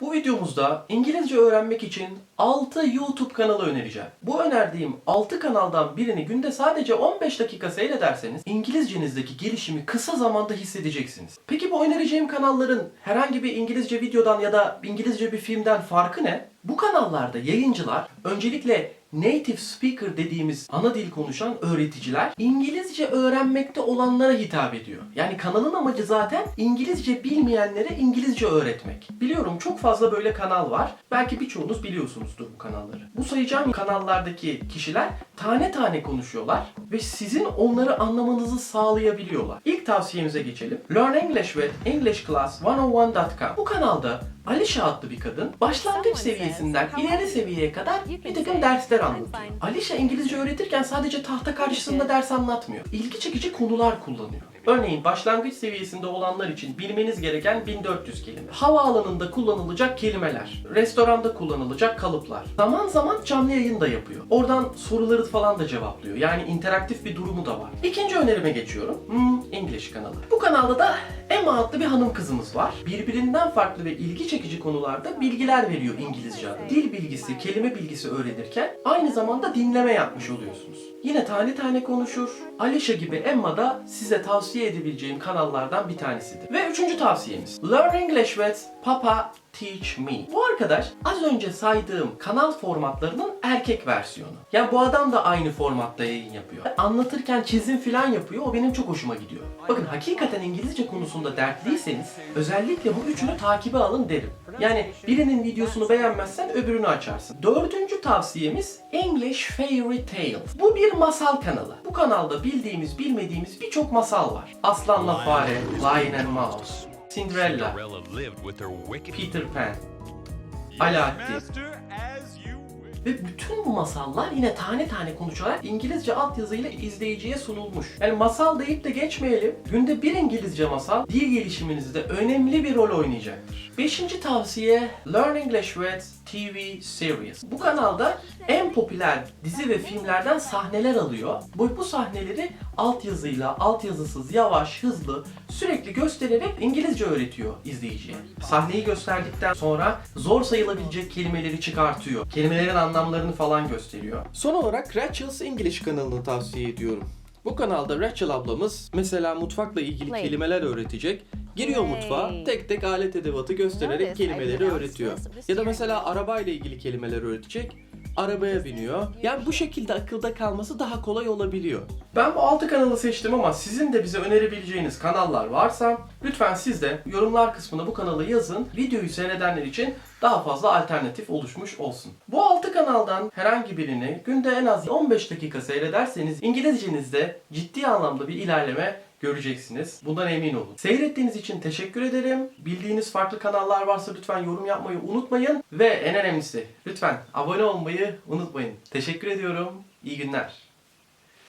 Bu videomuzda İngilizce öğrenmek için 6 YouTube kanalı önereceğim. Bu önerdiğim 6 kanaldan birini günde sadece 15 dakika seyrederseniz İngilizcenizdeki gelişimi kısa zamanda hissedeceksiniz. Peki bu önereceğim kanalların herhangi bir İngilizce videodan ya da İngilizce bir filmden farkı ne? Bu kanallarda yayıncılar öncelikle native speaker dediğimiz ana dil konuşan öğreticiler İngilizce öğrenmekte olanlara hitap ediyor. Yani kanalın amacı zaten İngilizce bilmeyenlere İngilizce öğretmek. Biliyorum çok fazla böyle kanal var. Belki birçoğunuz biliyorsunuzdur bu kanalları. Bu sayacağım kanallardaki kişiler tane tane konuşuyorlar ve sizin onları anlamanızı sağlayabiliyorlar. İlk tavsiyemize geçelim. Learn English with EnglishClass101.com Bu kanalda Alişa adlı bir kadın başlangıç seviyesinden ileri seviyeye kadar bir takım dersler anlatıyor. Alişa İngilizce öğretirken sadece tahta karşısında ders anlatmıyor. İlgi çekici konular kullanıyor. Örneğin başlangıç seviyesinde olanlar için bilmeniz gereken 1400 kelime. Havaalanında kullanılacak kelimeler, restoranda kullanılacak kalıplar. Zaman zaman canlı yayın da yapıyor. Oradan soruları falan da cevaplıyor. Yani interaktif bir durumu da var. İkinci önerime geçiyorum. Hmm, English kanalı. Bu kanalda da Emma adlı bir hanım kızımız var. Birbirinden farklı ve ilgi çekici konularda bilgiler veriyor İngilizce adına. Dil bilgisi, kelime bilgisi öğrenirken aynı zamanda dinleme yapmış oluyorsunuz. Yine tane tane konuşur. Alişa gibi Emma da size tavsiye edebileceğim kanallardan bir tanesidir. Ve üçüncü tavsiyemiz. Learn English with Papa Teach Me. Bu arkadaş az önce saydığım kanal formatlarının erkek versiyonu. Yani bu adam da aynı formatta yayın yapıyor. Anlatırken çizim falan yapıyor. O benim çok hoşuma gidiyor. Bakın hakikaten İngilizce konusunda dertliyseniz özellikle bu üçünü takibe alın derim. Yani birinin videosunu beğenmezsen öbürünü açarsın. Dördüncü tavsiyemiz English Fairy Tales. Bu bir masal kanalı. Bu kanalda bildiğimiz bilmediğimiz birçok masal var. Aslanla Fare, Lion and Mouse, Cinderella, Peter Pan, wish. Ve bütün bu masallar yine tane tane konuşularak İngilizce altyazıyla izleyiciye sunulmuş. Yani masal deyip de geçmeyelim. Günde bir İngilizce masal dil gelişiminizde önemli bir rol oynayacaktır. Beşinci tavsiye Learn English with TV Series. Bu kanalda en popüler dizi ve filmlerden sahneler alıyor. Bu, bu sahneleri altyazıyla, altyazısız, yavaş, hızlı sürekli göstererek İngilizce öğretiyor izleyiciye. Sahneyi gösterdikten sonra zor sayılabilecek kelimeleri çıkartıyor. Kelimelerin anlamlarını falan gösteriyor. Son olarak Rachel's English kanalını tavsiye ediyorum. Bu kanalda Rachel ablamız mesela mutfakla ilgili Play. kelimeler öğretecek. Giriyor Play. mutfağa tek tek alet edevatı göstererek kelimeleri öğretiyor. Ya da steering mesela arabayla ilgili kelimeler öğretecek. Arabaya biniyor. Yani bu şekilde akılda kalması daha kolay olabiliyor. Ben bu 6 kanalı seçtim ama sizin de bize önerebileceğiniz kanallar varsa lütfen siz de yorumlar kısmına bu kanalı yazın. Videoyu seyredenler için daha fazla alternatif oluşmuş olsun. Bu 6 kanaldan herhangi birini günde en az 15 dakika seyrederseniz İngilizcenizde ciddi anlamda bir ilerleme göreceksiniz. Bundan emin olun. Seyrettiğiniz için teşekkür ederim. Bildiğiniz farklı kanallar varsa lütfen yorum yapmayı unutmayın. Ve en önemlisi lütfen abone olmayı unutmayın. Teşekkür ediyorum. İyi günler.